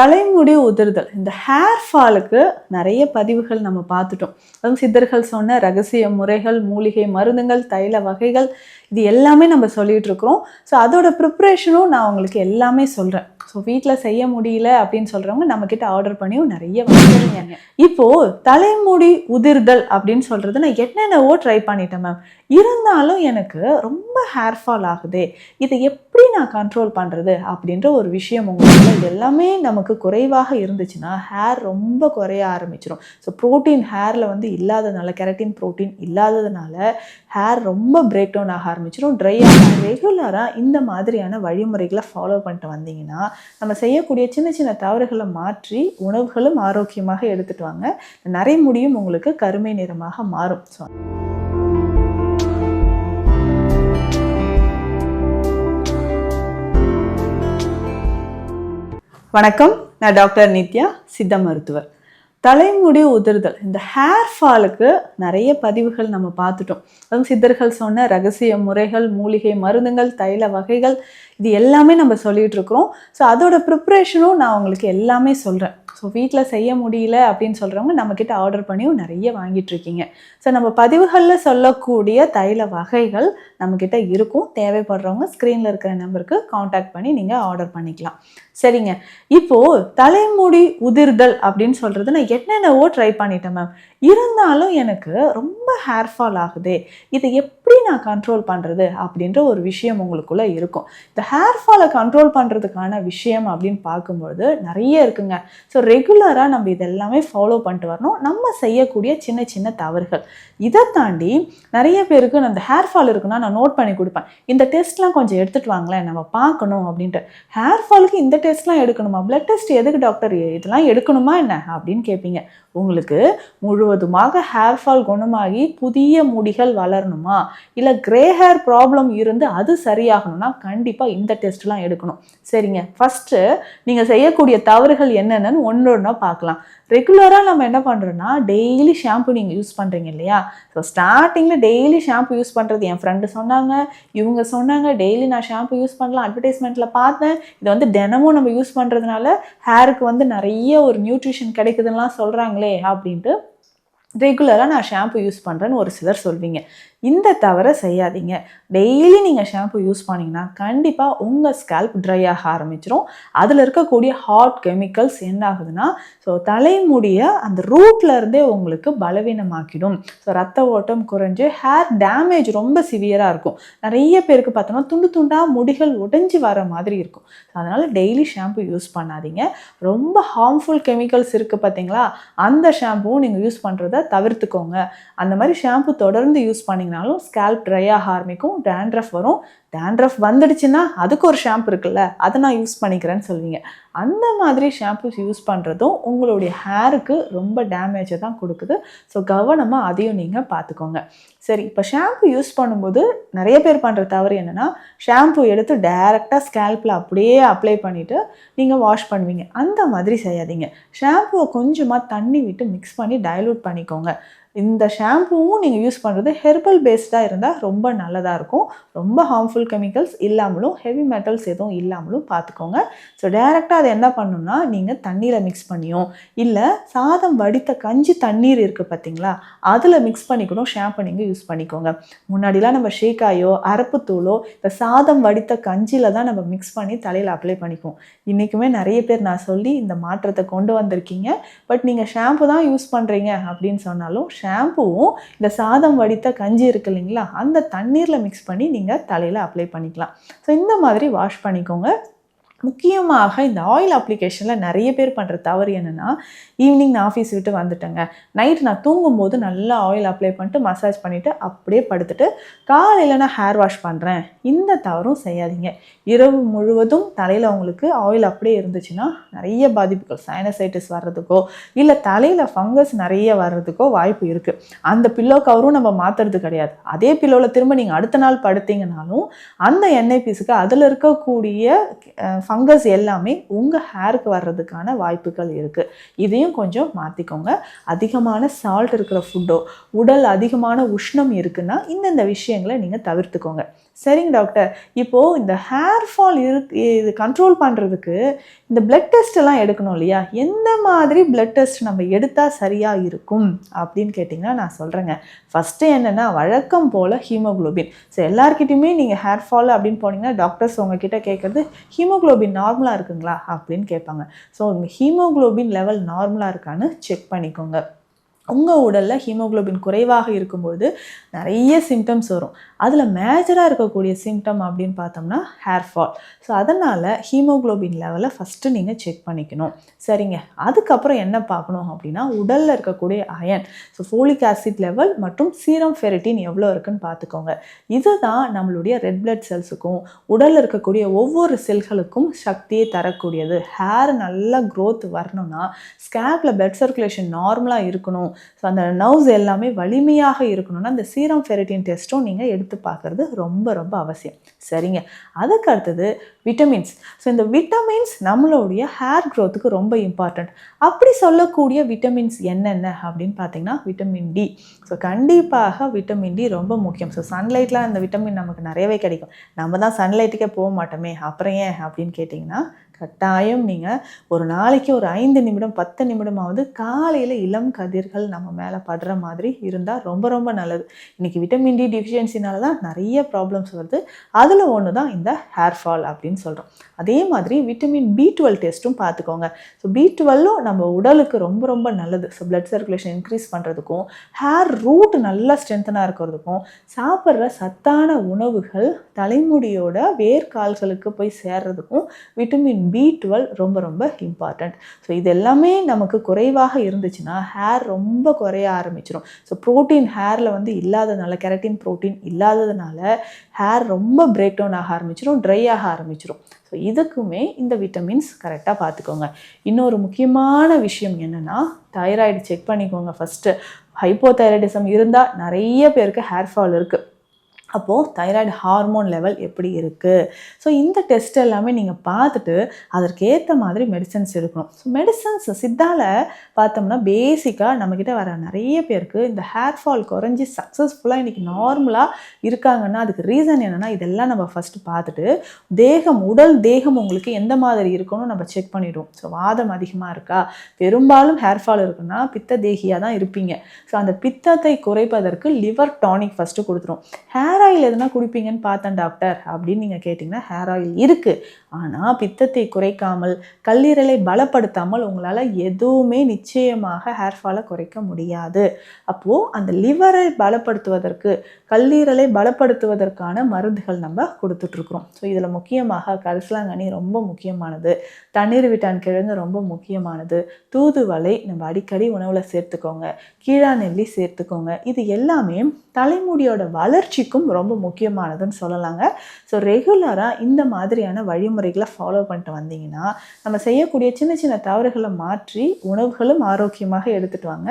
தலைமுடி உதிர்தல். இந்த ஹேர் ஃபாலுக்கு நிறைய பதிவுகள் நம்ம பார்த்துட்டோம். அதுவும் சித்தர்கள் சொன்ன ரகசிய முறைகள் மூலிகை மருந்துகள் தைல வகைகள் இது எல்லாமே நம்ம சொல்லிகிட்டு இருக்கிறோம். ஸோ அதோட ப்ரிப்ரேஷனும் நான் உங்களுக்கு எல்லாமே சொல்கிறேன் ஸோ வீட்டில் செய்ய முடியல அப்படின்னு சொல்கிறவங்க நம்மக்கிட்ட ஆர்டர் பண்ணியும் நிறைய வாங்கிருங்க இப்போது தலைமுடி உதிர்தல் அப்படின்னு சொல்கிறது நான் என்னென்னவோ ட்ரை பண்ணிட்டேன் மேம் இருந்தாலும் எனக்கு ரொம்ப ஹேர் ஃபால் ஆகுது. இதை எப்படி நான் கண்ட்ரோல் பண்ணுறது அப்படின்ற ஒரு விஷயம் உங்களுக்கு இது எல்லாமே நமக்கு குறைவாக இருந்துச்சுன்னா ஹேர் ரொம்ப குறைய ஆரம்பிச்சிடும் ஸோ ப்ரோட்டீன் ஹேரில் வந்து இல்லாததுனால கெரட்டின் ப்ரோட்டீன் இல்லாததுனால ஹேர் ரொம்ப பிரேக் டவுன் ஆக ஆரம்பிச்சிடும் ட்ரை ஆக ரெகுலராக இந்த மாதிரியான வழிமுறைகளை ஃபாலோ பண்ணிட்டு வந்தீங்கன்னா நம்ம செய்யக்கூடிய சின்ன சின்ன தவறுகளை மாற்றி உணவுகளும் ஆரோக்கியமாக எடுத்துட்டு வாங்க. நிறைய முடியும் உங்களுக்கு கருமை நிறமாக மாறும். ஸோ வணக்கம். நான் டாக்டர் நித்யா சித்த மருத்துவர். தலைமுடி உதிர்தல். இந்த ஹேர் ஃபாலுக்கு நிறைய பதிவுகள் நம்ம பார்த்துட்டோம். அதுவும் சித்தர்கள் சொன்ன ரகசிய முறைகள் மூலிகை மருந்துகள் தைல வகைகள் இது எல்லாமே நம்ம சொல்லிகிட்டு இருக்கிறோம். ஸோ அதோட ப்ரிப்ரேஷனும் நான் உங்களுக்கு எல்லாமே சொல்கிறேன் ஸோ வீட்டில் செய்ய முடியல அப்படின்னு சொல்கிறவங்க நம்மக்கிட்ட ஆர்டர் பண்ணியும் நிறைய வாங்கிட்டுருக்கீங்க ஸோ நம்ம பதிவுகளில் சொல்லக்கூடிய தைல வகைகள் நம்மக்கிட்ட இருக்கும். தேவைப்படுறவங்க ஸ்க்ரீனில் இருக்கிற நம்பருக்கு காண்டாக்ட் பண்ணி நீங்கள் ஆர்டர் பண்ணிக்கலாம். சரிங்க. இப்போது தலைமுடி உதிர்தல் அப்படின்னு சொல்கிறது நான் என்னென்னவோ ட்ரை பண்ணிட்டேன் மேம் இருந்தாலும் எனக்கு ரொம்ப ஹேர் ஃபால் ஆகுதே. இதை எப்படி நான் கண்ட்ரோல் பண்ணுறது அப்படின்ற ஒரு விஷயம் உங்களுக்குள்ளே இருக்கும். இந்த ஹேர் ஃபாலை கண்ட்ரோல் பண்ணுறதுக்கான விஷயம் அப்படின்னு பார்க்கும்பொழுது நிறைய இருக்குங்க. ஸோ ரெகுலராக நம்ம இதெல்லாமே ஃபாலோ பண்ணிட்டு வரணும். நம்ம செய்யக்கூடிய சின்ன சின்ன தவறுகள். இதை தாண்டி நிறைய பேருக்கு அந்த ஹேர் ஃபால் இருக்குன்னா நான் நோட் பண்ணி கொடுப்பேன். இந்த டெஸ்ட்லாம் கொஞ்சம் எடுத்துகிட்டு வாங்களேன் நம்ம பார்க்கணும் அப்படின்ட்டு. ஹேர் ஃபாலுக்கு இந்த டெஸ்ட்லாம் எடுக்கணுமா? பிளட் டெஸ்ட் எதுக்கு டாக்டர் இதெல்லாம் எடுக்கணுமா என்ன? அப்படின்னு கேட்பீங்க. உங்களுக்கு முழுவதுமாக ஹேர் ஃபால் குணமாகி புதிய முடிகள் வளரணுமா? இல்லை கிரே ஹேர் ப்ராப்ளம் இருந்து அது சரியாகணும்னா கண்டிப்பாக இந்த டெஸ்ட்லாம் எடுக்கணும். சரிங்க. ஃபஸ்ட்டு நீங்கள் செய்யக்கூடிய தவறுகள் என்னென்னு ஒன்று ஒன்றா பார்க்கலாம் ரெகுலராக நம்ம என்ன பண்ணுறோன்னா டெய்லி ஷாம்பு நீங்கள் யூஸ் பண்ணுறீங்க இல்லையா? ஸோ ஸ்டார்டிங்கில் டெய்லி ஷாம்பு யூஸ் பண்ணுறது என் ஃப்ரெண்டு சொன்னாங்க. இவங்க சொன்னாங்க டெய்லி நான் ஷாம்பு யூஸ் பண்ணலாம். அட்வர்டைஸ்மெண்ட்டில் பார்த்தேன். இதை வந்து தினமும் நம்ம யூஸ் பண்ணுறதுனால ஹேருக்கு வந்து நிறைய ஒரு நியூட்ரிஷன் கிடைக்குதுன்னெலாம் சொல்கிறாங்களே அப்படின்ட்டு ரெகுலராக நான் ஷாம்பு யூஸ் பண்ணுறேன்னு ஒரு சிலர் சொல்வீங்க. இந்த தவறை செய்யாதீங்க. டெய்லி நீங்கள் ஷாம்பு யூஸ் பண்ணிங்கன்னா கண்டிப்பாக உங்கள் ஸ்கேல்ப் ட்ரை ஆக ஆரம்பிச்சிரும். அதில் இருக்கக்கூடிய ஹாட் கெமிக்கல்ஸ் என்ன ஆகுதுன்னா ஸோ தலைமுடியை அந்த ரூட்லேருந்தே உங்களுக்கு பலவீனமாக்கிடும். ஸோ ரத்த ஓட்டம் குறைஞ்சு ஹேர் டேமேஜ் ரொம்ப சிவியராக இருக்கும். நிறைய பேருக்கு பார்த்தோன்னா துண்டு துண்டாக முடிகள் உடைஞ்சு வர மாதிரி இருக்கும். அதனால் டெய்லி ஷாம்பு யூஸ் பண்ணாதீங்க. ரொம்ப ஹார்ம்ஃபுல் கெமிக்கல்ஸ் இருக்குது பார்த்தீங்களா? அந்த ஷாம்புவும் நீங்கள் யூஸ் பண்ணுறத தவிர்த்துக்கோங்க. அந்த மாதிரி ஷாம்பு தொடர்ந்து யூஸ் பண்ணிங்கனாலும் ஸ்கேல்ப் ட்ரை ஆக ஆரம்பிக்கும் டேண்ட்ரஃப் வரும். டேண்ட்ரஃப் வந்துடுச்சுன்னா அதுக்கு ஒரு ஷாம்பு இருக்குல்ல அதை நான் யூஸ் பண்ணிக்கிறேன்னு சொல்வீங்க. அந்த மாதிரி ஷாம்பூஸ் யூஸ் பண்ணுறதும் உங்களுடைய ஹேருக்கு ரொம்ப டேமேஜை தான் கொடுக்குது. ஸோ கவனமாக அதையும் நீங்கள் பார்த்துக்கோங்க சரி இப்போ ஷாம்பு யூஸ் பண்ணும்போது நிறைய பேர் பண்ணுற தவறு என்னென்னா ஷாம்பு எடுத்து டைரெக்டாக ஸ்கேல்பில் அப்படியே அப்ளை பண்ணிவிட்டு நீங்கள் வாஷ் பண்ணுவீங்க. அந்த மாதிரி செய்யாதீங்க. ஷாம்புவை கொஞ்சமாக தண்ணி விட்டு மிக்ஸ் பண்ணி டைலூட் பண்ணிக்கோங்க. இந்த ஷாம்புவும் நீங்கள் யூஸ் பண்ணுறது ஹெர்பல் பேஸ்டாக இருந்தால் ரொம்ப நல்லதாக இருக்கும். ரொம்ப ஹார்ம்ஃபுல் கெமிக்கல்ஸ் இல்லாமலும் ஹெவி மெட்டல்ஸ் எதுவும் இல்லாமலும் பார்த்துக்கோங்க ஸோ டைரெக்டாக அதை என்ன பண்ணணும்னா நீங்கள் தண்ணியில் மிக்ஸ் பண்ணியும். இல்லை சாதம் வடித்த கஞ்சி தண்ணீர் இருக்குது பார்த்தீங்களா அதில் மிக்ஸ் பண்ணிக்கணும் ஷாம்பு நீங்கள் யூஸ் பண்ணிக்கோங்க. முன்னாடிலாம் நம்ம ஷேக்காயோ அரப்புத்தூளோ இந்த சாதம் வடித்த கஞ்சியில் தான் நம்ம மிக்ஸ் பண்ணி தலையில் அப்ளை பண்ணிக்குவோம். இன்றைக்குமே நிறைய பேர் நான் சொல்லி இந்த மாற்றத்தை கொண்டு வந்திருக்கீங்க. பட் நீங்கள் ஷாம்பு தான் யூஸ் பண்ணுறீங்க அப்படின்னு சொன்னாலும் ஷாம்புவும் இந்த சாதம் வடித்த கஞ்சி இருக்கு இல்லைங்களா? அந்த தண்ணீரில் மிக்ஸ் பண்ணி நீங்கள் தலையில் அப்ளை பண்ணிக்கலாம். ஸோ இந்த மாதிரி வாஷ் பண்ணிக்கோங்க. முக்கியமாக இந்த ஆயில் அப்ளிகேஷனில் நிறைய பேர் பண்ணுற தவறு என்னென்னா ஈவினிங் நான் ஆஃபீஸ் விட்டு வந்துட்டேங்க. நைட் நான் தூங்கும்போது நல்லா ஆயில் அப்ளை பண்ணிட்டு மசாஜ் பண்ணிவிட்டு அப்படியே படுத்துட்டு காலையில் நான் ஹேர் வாஷ் பண்ணுறேன் இந்த தவறும் செய்யாதீங்க. இரவு முழுவதும் தலையில் உங்களுக்கு ஆயில் அப்படியே இருந்துச்சுன்னா நிறைய பாதிப்புகள் சைனசைட்டிஸ் வர்றதுக்கோ இல்லை தலையில் ஃபங்கஸ் நிறைய வர்றதுக்கோ வாய்ப்பு இருக்குது அந்த பில்லோ கவரும் நம்ம மாற்றுறது கிடையாது. அதே பில்லோவில் திரும்ப நீங்கள் அடுத்த நாள் படுத்தீங்கனாலும் அந்த எண்ணெய் பீஸுக்கு அதில் இருக்கக்கூடிய ஃபங்கஸ் எல்லாமே உங்கள் ஹேருக்கு வர்றதுக்கான வாய்ப்புகள் இருக்குது இதையும் கொஞ்சம் மாற்றிக்கோங்க அதிகமான சால்ட் இருக்கிற ஃபுட்டோ உடல் அதிகமான உஷ்ணம் இருக்குன்னா இந்தந்த விஷயங்களை நீங்கள் தவிர்த்துக்கோங்க. சரிங்க டாக்டர். இப்போது இந்த ஹேர் ஃபால் இருக்கு இது கண்ட்ரோல் பண்ணுறதுக்கு இந்த பிளட் டெஸ்ட் எல்லாம் எடுக்கணும் இல்லையா? எந்த மாதிரி பிளட் டெஸ்ட் நம்ம எடுத்தால் சரியாக இருக்கும்? அப்படின்னு கேட்டிங்கன்னா நான் சொல்கிறேங்க ஃபஸ்ட்டு என்னென்னா வழக்கம் போல் ஹீமோகுளோபின் ஸோ எல்லாருக்கிட்டையுமே நீங்கள் ஹேர் ஃபால் அப்படின்னு போனீங்கன்னா டாக்டர்ஸ் உங்ககிட்ட கேட்குறது ஹீமோக்ளோபின் நார்மலாக இருக்குங்களா? அப்படின்னு கேட்பாங்க. ஸோ ஹீமோகுளோபின் லெவல் நார்மலாக இருக்கான்னு செக் பண்ணிக்கோங்க. உங்கள் உடலில் ஹீமோகுளோபின் குறைவாக இருக்கும்போது நிறைய சிம்டம்ஸ் வரும். அதில் மேஜராக இருக்கக்கூடிய சிம்டம் அப்படின்னு பார்த்தோம்னா ஹேர் ஃபால் ஸோ அதனால் ஹீமோகுளோபின் லெவலை ஃபஸ்ட்டு நீங்கள் செக் பண்ணிக்கணும். சரிங்க. அதுக்கப்புறம் என்ன பார்க்கணும் அப்படின்னா உடலில் இருக்கக்கூடிய iron. So folic acid level மற்றும் சீரம் ஃபெரிட்டின் எவ்வளோ இருக்குன்னு பார்த்துக்கோங்க. இதுதான் நம்மளுடைய ரெட் பிளட் செல்ஸுக்கும் உடலில் இருக்கக்கூடிய ஒவ்வொரு செல்களுக்கும் சக்தியை தரக்கூடியது. ஹேர் நல்லா க்ரோத் வரணும்னா ஸ்கேப்பில் பிளட் சர்க்குலேஷன் நார்மலாக இருக்கணும். ஸோ அந்த நர்வ்ஸ் எல்லாமே வலிமையாக இருக்கணும்னா அந்த சீரம் ஃபெரட்டின் டெஸ்ட்டும் நீங்கள் எடுத்து பார்க்குறது ரொம்ப ரொம்ப அவசியம். சரிங்க. அதுக்கு அடுத்தது விட்டமின்ஸ் ஸோ இந்த விட்டமின்ஸ் நம்மளுடைய ஹேர் க்ரோத்துக்கு ரொம்ப இம்பார்ட்டண்ட் அப்படி சொல்லக்கூடிய விட்டமின்ஸ் என்னென்ன அப்படின்னு பார்த்தீங்கன்னா விட்டமின் டி ஸோ கண்டிப்பாக விட்டமின் டி ரொம்ப முக்கியம். ஸோ சன்லைட்டில் அந்த விட்டமின் நமக்கு நிறையவே கிடைக்கும். நம்ம தான் சன்லைட்டுக்கே போக மாட்டோமே. அப்புறம் ஏன் அப்படின்னு கேட்டிங்கன்னா கட்டாயம் நீங்கள் ஒரு நாளைக்கு ஒரு ஐந்து நிமிடம் பத்து நிமிடமாவது காலையில் இளம் கதிர்கள் நம்ம மேலே படுற மாதிரி இருந்தால் ரொம்ப ரொம்ப நல்லது. இன்றைக்கி விட்டமின் டி டிஃபிஷியன்சினால தான் நிறைய ப்ராப்ளம்ஸ் வருது. அதில் ஒன்று தான் இந்த ஹேர் ஃபால் அப்படின்னு சொல்கிறோம் அதே மாதிரி விட்டமின் பி டுவெல் டெஸ்ட்டும் பார்த்துக்கோங்க ஸோ பி டுவெல்லும் நம்ம உடலுக்கு ரொம்ப ரொம்ப நல்லது. ஸோ பிளட் சர்க்குலேஷன் இன்க்ரீஸ் பண்ணுறதுக்கும் ஹேர் ரூட் நல்லா ஸ்ட்ரென்த்தனாக இருக்கிறதுக்கும் சாப்பிட்ற சத்தான உணவுகள் தலைமுடியோட வேர்க்கால்களுக்கு போய் சேர்றதுக்கும் விட்டமின் பி டுவெல் ரொம்ப ரொம்ப இம்பார்ட்டண்ட் ஸோ இது எல்லாமே நமக்கு குறைவாக இருந்துச்சுன்னா ஹேர் ரொம்ப குறைய ஆரம்பிச்சிடும் ஸோ ப்ரோட்டீன் ஹேரில் வந்து இல்லாததுனால கெரட்டின் ப்ரோட்டீன் இல்லாததுனால ஹேர் ரொம்ப பிரேக் டவுன் ஆக ஆரம்பிச்சிடும் ட்ரை ஆக ஆரம்பிச்சிடும் ஸோ இதுக்குமே இந்த விட்டமின்ஸ் கரெக்டாக பார்த்துக்கோங்க. இன்னொரு முக்கியமான விஷயம் என்னென்னா தைராய்டு செக் பண்ணிக்கோங்க ஃபஸ்ட்டு ஹைப்போதைராய்டிசம் இருந்தால் நிறைய பேருக்கு ஹேர் ஃபால் இருக்குது அப்போது தைராய்டு ஹார்மோன் லெவல் எப்படி இருக்குது ஸோ இந்த டெஸ்ட் எல்லாமே நீங்கள் பார்த்துட்டு அதற்கேற்ற மாதிரி மெடிசன்ஸ் எடுக்கணும். ஸோ மெடிசன்ஸ் சித்தால பார்த்தோம்னா பேசிக்காக நம்மக்கிட்ட வர நிறைய பேருக்கு இந்த ஹேர் ஃபால் குறைஞ்சி சக்ஸஸ்ஃபுல்லாக இன்றைக்கி நார்மலாக இருக்காங்கன்னா அதுக்கு ரீசன் என்னென்னா இதெல்லாம் நம்ம ஃபஸ்ட்டு பார்த்துட்டு தேகம் உடல் தேகம் உங்களுக்கு எந்த மாதிரி இருக்கணும் நம்ம செக் பண்ணிவிடுவோம் ஸோ வாதம் அதிகமாக இருக்கா? பெரும்பாலும் ஹேர் ஃபால் இருக்குன்னா பித்த தேகியாக தான் இருப்பீங்க. ஸோ அந்த பித்தத்தை குறைப்பதற்கு லிவர் டானிக் ஃபஸ்ட்டு கொடுத்துரும். ஹேர் ஹேர் ஆயில் எதுனா குடிப்பீங்கன்னு பார்த்தேன் டாக்டர் அப்படின்னு நீங்கள் கேட்டிங்கன்னா ஹேர் ஆயில் இருக்குது ஆனால் பித்தத்தை குறைக்காமல் கல்லீரலை பலப்படுத்தாமல் உங்களால் எதுவுமே நிச்சயமாக ஹேர் ஃபாலை குறைக்க முடியாது. அப்போது அந்த லிவரை பலப்படுத்துவதற்கு கல்லீரலை பலப்படுத்துவதற்கான மருந்துகள் நம்ம கொடுத்துட்ருக்குறோம். ஸோ இதில் முக்கியமாக கரிசலாங்கண்ணி ரொம்ப முக்கியமானது. தண்ணீர் விட்டான் கிழங்கு ரொம்ப முக்கியமானது. தூதுவளை நம்ம அடிக்கடி உணவில் சேர்த்துக்கோங்க. கீழா நெல்லி சேர்த்துக்கோங்க. இது எல்லாமே தலைமுடியோட வளர்ச்சிக்கும் ரொம்ப முக்கியமானதுன்னு சொல்லலாங்க. ஸோ ரெகுலராக இந்த மாதிரியான வழிமுறைகளை ஃபாலோ பண்ணிட்டு வந்தீங்கன்னா நம்ம செய்யக்கூடிய சின்ன சின்ன தவறுகளை மாற்றி உணவுகளும் ஆரோக்கியமாக எடுத்துகிட்டு வாங்க.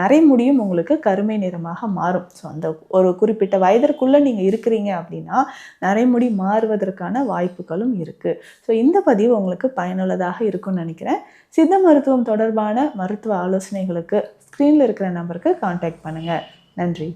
நரைமுடியும் உங்களுக்கு கருமை நிறமாக மாறும். ஸோ அந்த ஒரு குறிப்பிட்ட வயதிற்குள்ளே நீங்கள் இருக்கிறீங்க அப்படின்னா நரைமுடி மாறுவதற்கான வாய்ப்புகளும் இருக்குது ஸோ இந்த பதிவு உங்களுக்கு பயனுள்ளதாக இருக்கும்னு நினைக்கிறேன். சித்த மருத்துவம் தொடர்பான மருத்துவ ஆலோசனைகளுக்கு ஸ்க்ரீனில் இருக்கிற நம்பருக்கு காண்டாக்ட் பண்ணுங்கள் நன்றி.